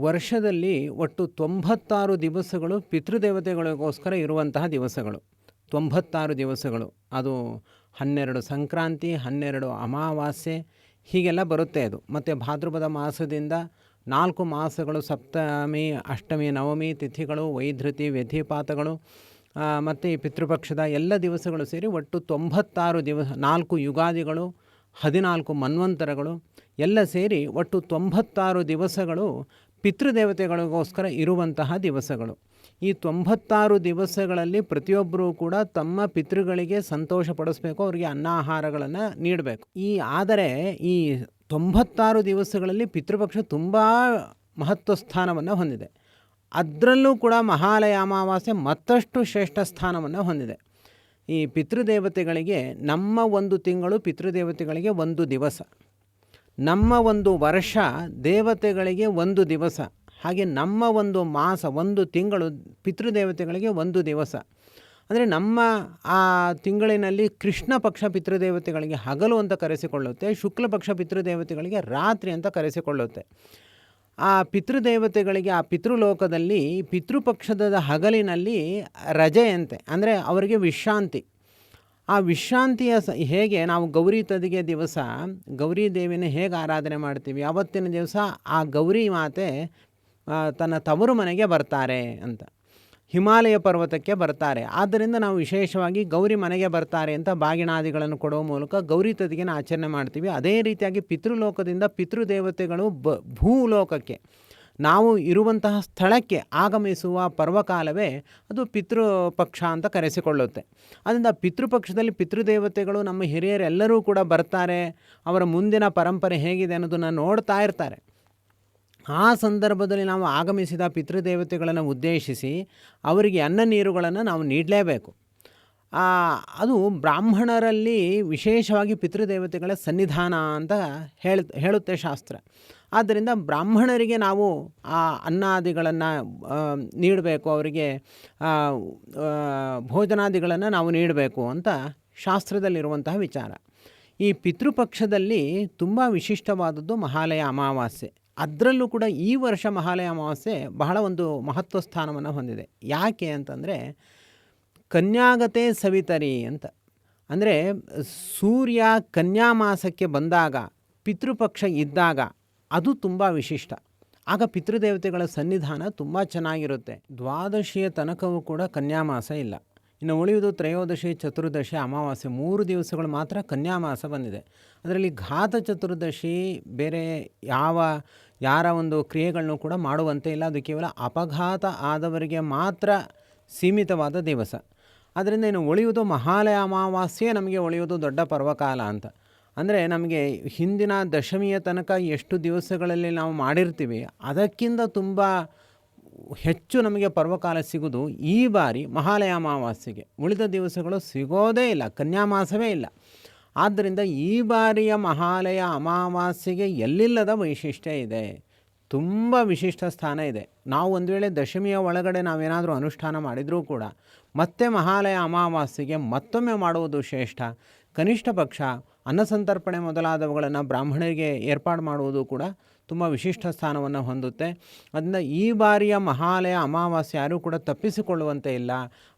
ವರ್ಷದಲ್ಲಿ ಒಟ್ಟು ತೊಂಬತ್ತಾರು ದಿವಸಗಳು ಪಿತೃದೇವತೆಗಳಿಗೋಸ್ಕರ ಇರುವಂತಹ ದಿವಸಗಳು. ತೊಂಬತ್ತಾರು ದಿವಸಗಳು. ಅದು ಹನ್ನೆರಡು ಸಂಕ್ರಾಂತಿ, ಹನ್ನೆರಡು ಅಮಾವಾಸ್ಯೆ, ಹೀಗೆಲ್ಲ ಬರುತ್ತೆ ಅದು. ಮತ್ತು ಭಾದ್ರಪದ ಮಾಸದಿಂದ ನಾಲ್ಕು ಮಾಸಗಳು ಸಪ್ತಮಿ, ಅಷ್ಟಮಿ, ನವಮಿ ತಿಥಿಗಳು, ವೈಧೃತಿ, ವ್ಯಧಿಪಾತಗಳು ಮತ್ತು ಈ ಪಿತೃಪಕ್ಷದ ಎಲ್ಲ ದಿವಸಗಳು ಸೇರಿ ಒಟ್ಟು ತೊಂಬತ್ತಾರು ದಿವಸ, ನಾಲ್ಕು ಯುಗಾದಿಗಳು, ಹದಿನಾಲ್ಕು ಮನ್ವಂತರಗಳು, ಎಲ್ಲ ಸೇರಿ ಒಟ್ಟು ತೊಂಬತ್ತಾರು ದಿವಸಗಳು ಪಿತೃದೇವತೆಗಳಿಗೋಸ್ಕರ ಇರುವಂತಹ ದಿವಸಗಳು. ಈ ತೊಂಬತ್ತಾರು ದಿವಸಗಳಲ್ಲಿ ಪ್ರತಿಯೊಬ್ಬರೂ ಕೂಡ ತಮ್ಮ ಪಿತೃಗಳಿಗೆ ಸಂತೋಷ ಪಡಿಸ್ಬೇಕು, ಅವರಿಗೆ ಅನ್ನಾಹಾರಗಳನ್ನು ನೀಡಬೇಕು. ಈ, ಆದರೆ ಈ ತೊಂಬತ್ತಾರು ದಿವಸಗಳಲ್ಲಿ ಪಿತೃಪಕ್ಷ ತುಂಬ ಮಹತ್ವ ಸ್ಥಾನವನ್ನು ಹೊಂದಿದೆ. ಅದರಲ್ಲೂ ಕೂಡ ಮಹಾಲಯ ಅಮಾವಾಸ್ಯೆ ಮತ್ತಷ್ಟು ಶ್ರೇಷ್ಠ ಸ್ಥಾನವನ್ನು ಹೊಂದಿದೆ. ಈ ಪಿತೃದೇವತೆಗಳಿಗೆ ನಮ್ಮ ಒಂದು ತಿಂಗಳು ಪಿತೃದೇವತೆಗಳಿಗೆ ಒಂದು ದಿವಸ. ನಮ್ಮ ಒಂದು ವರ್ಷ ದೇವತೆಗಳಿಗೆ ಒಂದು ದಿವಸ. ಹಾಗೆ ನಮ್ಮ ಒಂದು ಮಾಸ ಒಂದು ತಿಂಗಳು ಪಿತೃದೇವತೆಗಳಿಗೆ ಒಂದು ದಿವಸ. ಅಂದರೆ ನಮ್ಮ ಆ ತಿಂಗಳಿನಲ್ಲಿ ಕೃಷ್ಣ ಪಕ್ಷ ಪಿತೃದೇವತೆಗಳಿಗೆ ಹಗಲು ಅಂತ ಕರೆಸಿಕೊಳ್ಳುತ್ತೆ, ಶುಕ್ಲ ಪಕ್ಷ ಪಿತೃದೇವತೆಗಳಿಗೆ ರಾತ್ರಿ ಅಂತ ಕರೆಸಿಕೊಳ್ಳುತ್ತೆ. ಆ ಪಿತೃದೇವತೆಗಳಿಗೆ, ಆ ಪಿತೃಲೋಕದಲ್ಲಿ ಪಿತೃಪಕ್ಷದ ಹಗಲಿನಲ್ಲಿ ರಜೆಯಂತೆ, ಅಂದರೆ ಅವರಿಗೆ ವಿಶ್ರಾಂತಿ. ಆ ವಿಶ್ರಾಂತಿಯ ಸ, ಹೇಗೆ ನಾವು ಗೌರಿ ತದಿಗೆ ದಿವಸ, ಗೌರಿ ದೇವಿನ ಹೇಗೆ ಆರಾಧನೆ ಮಾಡ್ತೀವಿ, ಅವತ್ತಿನ ದಿವಸ ಆ ಗೌರಿ ಮಾತೆ ತನ್ನ ತವರು ಮನೆಗೆ ಬರ್ತಾರೆ ಅಂತ. ಹಿಮಾಲಯ ಪರ್ವತಕ್ಕೆ ಬರ್ತಾರೆ. ಆದ್ದರಿಂದ ನಾವು ವಿಶೇಷವಾಗಿ ಗೌರಿ ಮನೆಗೆ ಬರ್ತಾರೆ ಅಂತ ಬಾಗಿಣಾದಿಗಳನ್ನು ಕೊಡುವ ಮೂಲಕ ಗೌರಿ ತದಿಗೆನ ಆಚರಣೆ ಮಾಡ್ತೀವಿ. ಅದೇ ರೀತಿಯಾಗಿ ಪಿತೃಲೋಕದಿಂದ ಪಿತೃದೇವತೆಗಳು ಬ, ಭೂಲೋಕಕ್ಕೆ. ನಾವು ಇರುವಂತಹ ಸ್ಥಳಕ್ಕೆ ಆಗಮಿಸುವ ಪರ್ವಕಾಲವೇ ಅದು ಪಿತೃಪಕ್ಷ ಅಂತ ಕರೆಸಿಕೊಳ್ಳುತ್ತೆ. ಅದರಿಂದ ಪಿತೃಪಕ್ಷದಲ್ಲಿ ಪಿತೃದೇವತೆಗಳು ನಮ್ಮ ಹಿರಿಯರೆಲ್ಲರೂ ಕೂಡ ಬರ್ತಾರೆ. ಅವರ ಮುಂದಿನ ಪರಂಪರೆ ಹೇಗಿದೆ ಅನ್ನೋದನ್ನು ನೋಡ್ತಾ ಇರ್ತಾರೆ. ಆ ಸಂದರ್ಭದಲ್ಲಿ ನಾವು ಆಗಮಿಸಿದ ಪಿತೃದೇವತೆಗಳನ್ನು ಉದ್ದೇಶಿಸಿ ಅವರಿಗೆ ಅನ್ನ ನೀರುಗಳನ್ನು ನಾವು ನೀಡಲೇಬೇಕು. ಅದು ಬ್ರಾಹ್ಮಣರಲ್ಲಿ ವಿಶೇಷವಾಗಿ ಪಿತೃದೇವತೆಗಳ ಸನ್ನಿಧಾನ ಅಂತ ಹೇಳ, ಹೇಳುತ್ತೆ ಶಾಸ್ತ್ರ. ಆದ್ದರಿಂದ ಬ್ರಾಹ್ಮಣರಿಗೆ ನಾವು ಆ ಅನ್ನಾದಿಗಳನ್ನು ನೀಡಬೇಕು, ಅವರಿಗೆ ಭೋಜನಾದಿಗಳನ್ನು ನಾವು ನೀಡಬೇಕು ಅಂತ ಶಾಸ್ತ್ರದಲ್ಲಿರುವಂತಹ ವಿಚಾರ. ಈ ಪಿತೃಪಕ್ಷದಲ್ಲಿ ತುಂಬ ವಿಶಿಷ್ಟವಾದದ್ದು ಮಹಾಲಯ ಅಮಾವಾಸ್ಯೆ. ಅದರಲ್ಲೂ ಕೂಡ ಈ ವರ್ಷ ಮಹಾಲಯ ಅಮಾವಾಸ್ಯೆ ಬಹಳ ಒಂದು ಮಹತ್ವ ಸ್ಥಾನವನ್ನು ಹೊಂದಿದೆ. ಯಾಕೆ ಅಂತಂದರೆ ಕನ್ಯಾಗತೆ ಸವಿತರಿ ಅಂತ. ಅಂದರೆ ಸೂರ್ಯ ಕನ್ಯಾಮಾಸಕ್ಕೆ ಬಂದಾಗ, ಪಿತೃಪಕ್ಷ ಇದ್ದಾಗ ಅದು ತುಂಬ ವಿಶಿಷ್ಟ. ಆಗ ಪಿತೃದೇವತೆಗಳ ಸನ್ನಿಧಾನ ತುಂಬ ಚೆನ್ನಾಗಿರುತ್ತೆ. ದ್ವಾದಶಿಯ ತನಕವೂ ಕೂಡ ಕನ್ಯಾಮಾಸ ಇಲ್ಲ. ಇನ್ನು ಉಳಿಯುವುದು ತ್ರಯೋದಶಿ, ಚತುರ್ದಶಿ, ಅಮಾವಾಸ್ಯೆ, ಮೂರು ದಿವಸಗಳು ಮಾತ್ರ ಕನ್ಯಾಮಾಸ ಬಂದಿದೆ. ಅದರಲ್ಲಿ ಘಾತ ಚತುರ್ದಶಿ ಬೇರೆ ಯಾವ, ಯಾರ ಒಂದು ಕ್ರಿಯೆಗಳನ್ನು ಕೂಡ ಮಾಡುವಂತೆ ಇಲ್ಲ. ಅದು ಕೇವಲ ಅಪಘಾತ ಆದವರಿಗೆ ಮಾತ್ರ ಸೀಮಿತವಾದ ದಿವಸ. ಅದರಿಂದ ಇನ್ನು ಉಳಿಯುವುದು ಮಹಾಲಯ ಅಮಾವಾಸ್ಯೆ ನಮಗೆ ಉಳಿಯುವುದು ದೊಡ್ಡ ಪರ್ವಕಾಲ ಅಂತ. ಅಂದರೆ ನಮಗೆ ಹಿಂದಿನ ದಶಮಿಯ ತನಕ ಎಷ್ಟು ದಿವಸಗಳಲ್ಲಿ ನಾವು ಮಾಡಿರ್ತೀವಿ, ಅದಕ್ಕಿಂತ ತುಂಬ ಹೆಚ್ಚು ನಮಗೆ ಪರ್ವಕಾಲ ಸಿಗೋದು ಈ ಬಾರಿ ಮಹಾಲಯ ಅಮಾವಾಸ್ಯೆಗೆ. ಉಳಿದ ದಿವಸಗಳು ಸಿಗೋದೇ ಇಲ್ಲ ಕನ್ಯಾಮಾಸವೇ ಇಲ್ಲ. ಆದ್ದರಿಂದ ಈ ಬಾರಿಯ ಮಹಾಲಯ ಅಮಾವಾಸ್ಯೆಗೆ ಎಲ್ಲಿಲ್ಲದ ವೈಶಿಷ್ಟ್ಯ ಇದೆ, ತುಂಬ ವಿಶಿಷ್ಟ ಸ್ಥಾನ ಇದೆ. ನಾವು ಒಂದು ವೇಳೆ ದಶಮಿಯ ಒಳಗಡೆ ನಾವೇನಾದರೂ ಅನುಷ್ಠಾನ ಮಾಡಿದರೂ ಕೂಡ ಮತ್ತೆ ಮಹಾಲಯ ಅಮಾವಾಸ್ಯೆಗೆ ಮತ್ತೊಮ್ಮೆ ಮಾಡುವುದು ಶ್ರೇಷ್ಠ. ಕನಿಷ್ಠ ಪಕ್ಷ ಅನ್ನಸಂತರ್ಪಣೆ ಮೊದಲಾದವುಗಳನ್ನು ಬ್ರಾಹ್ಮಣರಿಗೆ ಏರ್ಪಾಡು ಮಾಡುವುದು ಕೂಡ ತುಂಬ ವಿಶಿಷ್ಟ ಸ್ಥಾನವನ್ನು ಹೊಂದುತ್ತೆ. ಅದರಿಂದ ಈ ಬಾರಿಯ ಮಹಾಲಯ ಅಮಾವಾಸ್ಯೆ ಯಾರೂ ಕೂಡ ತಪ್ಪಿಸಿಕೊಳ್ಳುವಂತೆ ಇಲ್ಲ.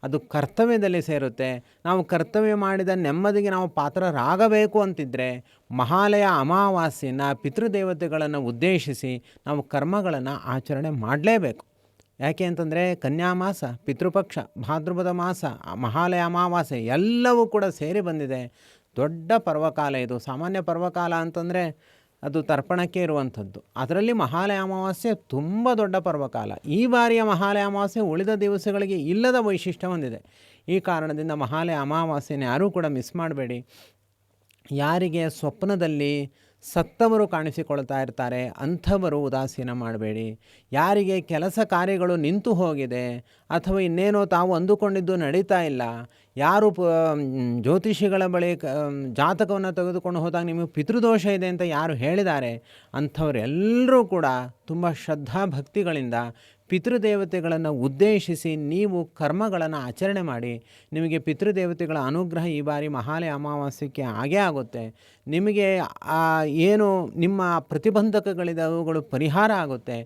ಅದು ಕರ್ತವ್ಯದಲ್ಲಿ ಸೇರುತ್ತೆ. ನಾವು ಕರ್ತವ್ಯ ಮಾಡಿದ ನೆಮ್ಮದಿಗೆ ನಾವು ಪಾತ್ರರಾಗಬೇಕು ಅಂತಿದ್ದರೆ ಮಹಾಲಯ ಅಮಾವಾಸ್ಯೆಯನ್ನು ಪಿತೃದೇವತೆಗಳನ್ನು ಉದ್ದೇಶಿಸಿ ನಾವು ಕರ್ಮಗಳನ್ನು ಆಚರಣೆ ಮಾಡಲೇಬೇಕು. ಯಾಕೆ ಅಂತಂದರೆ ಕನ್ಯಾಮಾಸ ಪಿತೃಪಕ್ಷ, ಭಾದ್ರಪದ ಮಾಸ, ಮಹಾಲಯ ಅಮಾವಾಸ್ಯೆ ಎಲ್ಲವೂ ಕೂಡ ಸೇರಿ ಬಂದಿದೆ. ದೊಡ್ಡ ಪರ್ವಕಾಲ ಇದು. ಸಾಮಾನ್ಯ ಪರ್ವಕಾಲ ಅಂತಂದರೆ ಅದು ತರ್ಪಣಕ್ಕೆ ಇರುವಂಥದ್ದು. ಅದರಲ್ಲಿ ಮಹಾಲಯ ಅಮಾವಾಸ್ಯೆ ತುಂಬ ದೊಡ್ಡ ಪರ್ವಕಾಲ. ಈ ಬಾರಿಯ ಮಹಾಲಯ ಅಮಾವಾಸ್ಯೆ ಉಳಿದ ದಿವಸಗಳಿಗೆ ಇಲ್ಲದ ವೈಶಿಷ್ಟ್ಯ ಹೊಂದಿದೆ. ಈ ಕಾರಣದಿಂದ ಮಹಾಲಯ ಅಮಾವಾಸ್ಯೆನ ಯಾರೂ ಕೂಡ ಮಿಸ್ ಮಾಡಬೇಡಿ. ಯಾರಿಗೆ ಸ್ವಪ್ನದಲ್ಲಿ ಸತ್ತವರು ಕಾಣಿಸಿಕೊಳ್ತಾ ಇರ್ತಾರೆ, ಅಂಥವರು ಉದಾಸೀನ ಮಾಡಬೇಡಿ. ಯಾರಿಗೆ ಕೆಲಸ ಕಾರ್ಯಗಳು ನಿಂತು ಹೋಗಿದೆ ಅಥವಾ ಇನ್ನೇನೋ ತಾವು ಅಂದುಕೊಂಡಿದ್ದು ನಡೀತಾ ಇಲ್ಲ, ಯಾರು ಪ ಜ್ಯೋತಿಷಿಗಳ ಬಳಿ ಜಾತಕವನ್ನು ತೆಗೆದುಕೊಂಡು ಹೋದಾಗ ನಿಮಗೆ ಪಿತೃದೋಷ ಇದೆ ಅಂತ ಯಾರು ಹೇಳಿದ್ದಾರೆ, ಅಂಥವರೆಲ್ಲರೂ ಕೂಡ ತುಂಬ ಶ್ರದ್ಧಾ ಭಕ್ತಿಗಳಿಂದ ಪಿತೃದೇವತೆಗಳನ್ನು ಉದ್ದೇಶಿಸಿ ನೀವು ಕರ್ಮಗಳನ್ನು ಆಚರಣೆ ಮಾಡಿ, ನಿಮಗೆ ಪಿತೃದೇವತೆಗಳ ಅನುಗ್ರಹ ಈ ಬಾರಿ ಮಹಾಲಯ ಅಮಾವಾಸ್ಯಕ್ಕೆ ಆಗೇ ಆಗುತ್ತೆ. ನಿಮಗೆ ಏನು ನಿಮ್ಮ ಪ್ರತಿಬಂಧಕಗಳಿದೆ ಅವುಗಳು ಪರಿಹಾರ ಆಗುತ್ತೆ.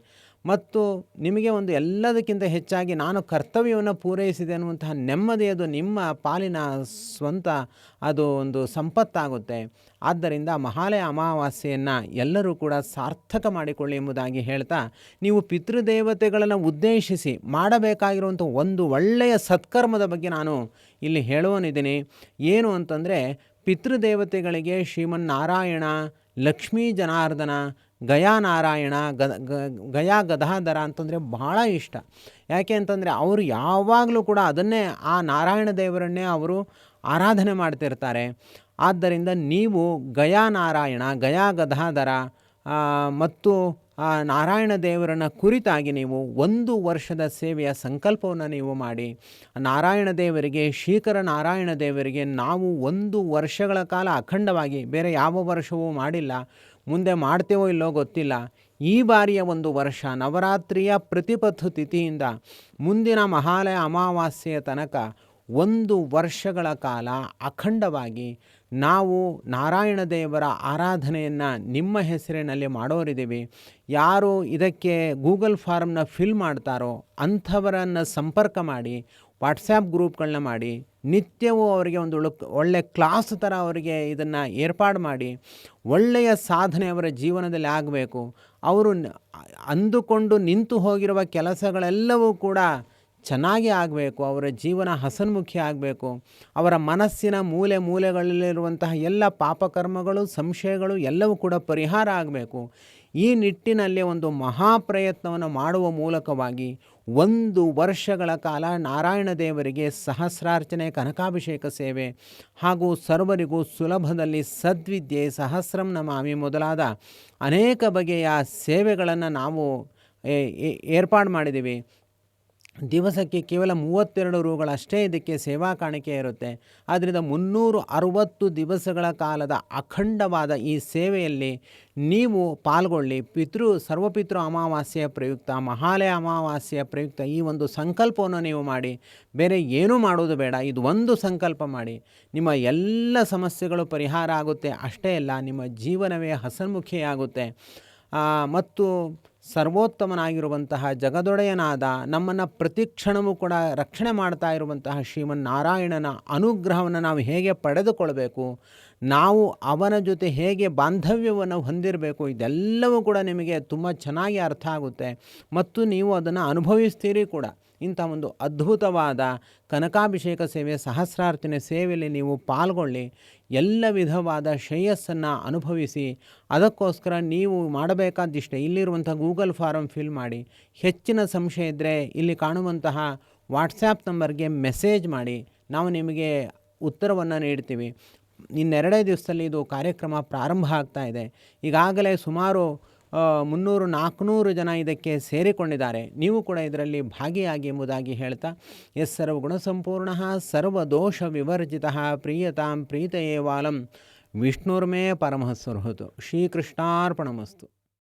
ಮತ್ತು ನಿಮಗೆ ಒಂದು ಎಲ್ಲದಕ್ಕಿಂತ ಹೆಚ್ಚಾಗಿ ನಾನು ಕರ್ತವ್ಯವನ್ನು ಪೂರೈಸಿದೆ ಅನ್ನುವಂತಹ ನೆಮ್ಮದಿ, ಅದು ನಿಮ್ಮ ಪಾಲಿನ ಸ್ವಂತ, ಅದು ಒಂದು ಸಂಪತ್ತಾಗುತ್ತೆ. ಆದ್ದರಿಂದ ಮಹಾಲಯ ಅಮಾವಾಸ್ಯೆಯನ್ನು ಎಲ್ಲರೂ ಕೂಡ ಸಾರ್ಥಕ ಮಾಡಿಕೊಳ್ಳಿ ಎಂಬುದಾಗಿ ಹೇಳ್ತಾ, ನೀವು ಪಿತೃದೇವತೆಗಳನ್ನು ಉದ್ದೇಶಿಸಿ ಮಾಡಬೇಕಾಗಿರುವಂಥ ಒಂದು ಒಳ್ಳೆಯ ಸತ್ಕರ್ಮದ ಬಗ್ಗೆ ನಾನು ಇಲ್ಲಿ ಹೇಳುವನಿದ್ದೀನಿ. ಏನು ಅಂತಂದರೆ, ಪಿತೃದೇವತೆಗಳಿಗೆ ಶ್ರೀಮನ್ನಾರಾಯಣ, ಲಕ್ಷ್ಮೀ ಜನಾರ್ದನ ಗಯಾ ನಾರಾಯಣ ಗಯಾ ಗದಾಧರ ಅಂತಂದರೆ ಬಹಳ ಇಷ್ಟ. ಯಾಕೆ ಅಂತಂದರೆ ಅವರು ಯಾವಾಗಲೂ ಕೂಡ ಅದನ್ನೇ ಆ ನಾರಾಯಣ ದೇವರನ್ನೇ ಅವರು ಆರಾಧನೆ ಮಾಡ್ತಿರ್ತಾರೆ. ಆದ್ದರಿಂದ ನೀವು ಗಯಾ ನಾರಾಯಣ, ಗಯಾ ಗದಾಧರ ಮತ್ತು ಆ ನಾರಾಯಣ ದೇವರನ್ನ ಕುರಿತಾಗಿ ನೀವು ಒಂದು ವರ್ಷದ ಸೇವೆಯ ಸಂಕಲ್ಪವನ್ನು ನೀವು ಮಾಡಿ, ನಾರಾಯಣ ದೇವರಿಗೆ, ಶ್ರೀಕರ ನಾರಾಯಣ ದೇವರಿಗೆ ನಾವು ಒಂದು ವರ್ಷಗಳ ಕಾಲ ಅಖಂಡವಾಗಿ ಬೇರೆ ಯಾವ ವರ್ಷವೂ ಮಾಡಿಲ್ಲ, ಮುಂದೆ ಮಾಡ್ತೇವೋ ಇಲ್ಲೋ ಗೊತ್ತಿಲ್ಲ. ಈ ಬಾರಿಯ ಒಂದು ವರ್ಷ ನವರಾತ್ರಿಯ ಪ್ರತಿಪತ್ತು ತಿಥಿಯಿಂದ ಮುಂದಿನ ಮಹಾಲಯ ಅಮಾವಾಸ್ಯೆಯ ತನಕ ಒಂದು ವರ್ಷಗಳ ಕಾಲ ಅಖಂಡವಾಗಿ ನಾವು ನಾರಾಯಣ ದೇವರ ಆರಾಧನೆಯನ್ನು ನಿಮ್ಮ ಹೆಸರಿನಲ್ಲಿ ಮಾಡೋರಿದ್ದೀವಿ. ಯಾರು ಇದಕ್ಕೆ ಗೂಗಲ್ ಫಾರ್ಮ್ನ ಫಿಲ್ ಮಾಡ್ತಾರೋ ಅಂಥವರನ್ನು ಸಂಪರ್ಕ ಮಾಡಿ ವಾಟ್ಸ್ಯಾಪ್ ಗ್ರೂಪ್ಗಳನ್ನ ಮಾಡಿ, ನಿತ್ಯವೂ ಅವರಿಗೆ ಒಂದು ಒಳ್ಳೆ ಕ್ಲಾಸ್ ಥರ ಅವರಿಗೆ ಇದನ್ನು ಏರ್ಪಾಡು ಮಾಡಿ, ಒಳ್ಳೆಯ ಸಾಧನೆ ಅವರ ಜೀವನದಲ್ಲಿ ಆಗಬೇಕು. ಅವರು ಅಂದುಕೊಂಡು ನಿಂತು ಹೋಗಿರುವ ಕೆಲಸಗಳೆಲ್ಲವೂ ಕೂಡ ಚೆನ್ನಾಗಿ ಆಗಬೇಕು, ಅವರ ಜೀವನ ಹಸನ್ಮುಖಿ ಆಗಬೇಕು, ಅವರ ಮನಸ್ಸಿನ ಮೂಲೆ ಮೂಲೆಗಳಲ್ಲಿರುವಂತಹ ಎಲ್ಲ ಪಾಪಕರ್ಮಗಳು, ಸಂಶಯಗಳು ಎಲ್ಲವೂ ಕೂಡ ಪರಿಹಾರ ಆಗಬೇಕು. ಈ ನಿಟ್ಟಿನಲ್ಲಿ ಒಂದು ಮಹಾಪ್ರಯತ್ನವನ್ನು ಮಾಡುವ ಮೂಲಕವಾಗಿ ಒಂದು ವರ್ಷಗಳ ಕಾಲ ನಾರಾಯಣ ದೇವರಿಗೆ ಸಹಸ್ರಾರ್ಚನೆ, ಕನಕಾಭಿಷೇಕ ಸೇವೆ ಹಾಗೂ ಸರ್ವರಿಗೂ ಸುಲಭದಲ್ಲಿ ಸದ್ವಿದ್ಯೆ ಸಹಸ್ರಂ ನಮಾಮಿ ಮೊದಲಾದ ಅನೇಕ ಬಗೆಯ ಸೇವೆಗಳನ್ನು ನಾವು ಏರ್ಪಾಡು ಮಾಡಿದ್ದೀವಿ. ದಿವಸಕ್ಕೆ ಕೇವಲ ಮೂವತ್ತೆರಡು ರೂಗಳಷ್ಟೇ ಇದಕ್ಕೆ ಸೇವಾ ಕಾಣಿಕೆ ಇರುತ್ತೆ. ಆದ್ದರಿಂದ ಮುನ್ನೂರು ಅರುವತ್ತು ದಿವಸಗಳ ಕಾಲದ ಅಖಂಡವಾದ ಈ ಸೇವೆಯಲ್ಲಿ ನೀವು ಪಾಲ್ಗೊಳ್ಳಿ. ಪಿತೃ, ಸರ್ವಪಿತೃ ಅಮಾವಾಸ್ಯೆಯ ಪ್ರಯುಕ್ತ, ಮಹಾಲಯ ಅಮಾವಾಸ್ಯೆಯ ಪ್ರಯುಕ್ತ ಈ ಒಂದು ಸಂಕಲ್ಪವನ್ನು ನೀವು ಮಾಡಿ. ಬೇರೆ ಏನೂ ಮಾಡೋದು ಬೇಡ, ಇದು ಒಂದು ಸಂಕಲ್ಪ ಮಾಡಿ. ನಿಮ್ಮ ಎಲ್ಲ ಸಮಸ್ಯೆಗಳು ಪರಿಹಾರ ಆಗುತ್ತೆ. ಅಷ್ಟೇ ಅಲ್ಲ, ನಿಮ್ಮ ಜೀವನವೇ ಹಸನ್ಮುಖಿಯಾಗುತ್ತೆ. ಮತ್ತು ಸರ್ವೋತ್ತಮನಾಗಿರುವಂತಹ ಜಗದೊಡೆಯನಾದ ನಮ್ಮನ್ನು ಪ್ರತಿ ಕ್ಷಣವೂ ಕೂಡ ರಕ್ಷಣೆ ಮಾಡ್ತಾ ಇರುವಂತಹ ಶ್ರೀಮನ್ನಾರಾಯಣನ ಅನುಗ್ರಹವನ್ನು ನಾವು ಹೇಗೆ ಪಡೆದುಕೊಳ್ಬೇಕು, ನಾವು ಅವನ ಜೊತೆ ಹೇಗೆ ಬಾಂಧವ್ಯವನ್ನು ಹೊಂದಿರಬೇಕು, ಇದೆಲ್ಲವೂ ಕೂಡ ನಿಮಗೆ ತುಂಬ ಚೆನ್ನಾಗಿ ಅರ್ಥ ಆಗುತ್ತೆ ಮತ್ತು ನೀವು ಅದನ್ನು ಅನುಭವಿಸ್ತೀರಿ ಕೂಡ. ಇಂಥ ಒಂದು ಅದ್ಭುತವಾದ ಕನಕಾಭಿಷೇಕ ಸೇವೆ, ಸಹಸ್ರಾರ್ಚನೆ ಸೇವೆಯಲ್ಲಿ ನೀವು ಪಾಲ್ಗೊಳ್ಳಿ. ಎಲ್ಲ ವಿಧವಾದ ಶ್ರೇಯಸ್ಸನ್ನು ಅನುಭವಿಸಿ. ಅದಕ್ಕೋಸ್ಕರ ನೀವು ಮಾಡಬೇಕಾದಿಷ್ಟೇ ಇಲ್ಲಿರುವಂಥ ಗೂಗಲ್ ಫಾರಮ್ ಫಿಲ್ ಮಾಡಿ. ಹೆಚ್ಚಿನ ಸಂಶಯ ಇದ್ದರೆ ಇಲ್ಲಿ ಕಾಣುವಂತಹ ವಾಟ್ಸ್ಯಾಪ್ ನಂಬರ್ಗೆ ಮೆಸೇಜ್ ಮಾಡಿ. ನಾವು ನಿಮಗೆ ಉತ್ತರವನ್ನು ನೀಡ್ತೀವಿ. ಇನ್ನೆರಡೇ ದಿವಸದಲ್ಲಿ ಇದು ಕಾರ್ಯಕ್ರಮ ಪ್ರಾರಂಭ ಆಗ್ತಾ ಇದೆ. ಈಗಾಗಲೇ ಸುಮಾರು ಮುನ್ನೂರು ನಾಲ್ಕುನೂರು ಜನ ಇದಕ್ಕೆ ಸೇರಿಕೊಂಡಿದ್ದಾರೆ. ನೀವು ಕೂಡ ಇದರಲ್ಲಿ ಭಾಗಿಯಾಗಿ ಎಂಬುದಾಗಿ ಹೇಳ್ತಾ, ಎಸ್ ಸರ್ವಗುಣಸಂಪೂರ್ಣ ಸರ್ವದೋಷ ವಿವರ್ಜಿತ ಪ್ರಿಯತಾಂ ಪ್ರೀತಯೇ ವಾಲಂ ವಿಷ್ಣುರ್ಮೇ ಪರಮಃ ಶ್ರೀಕೃಷ್ಣಾರ್ಪಣಮಸ್ತು.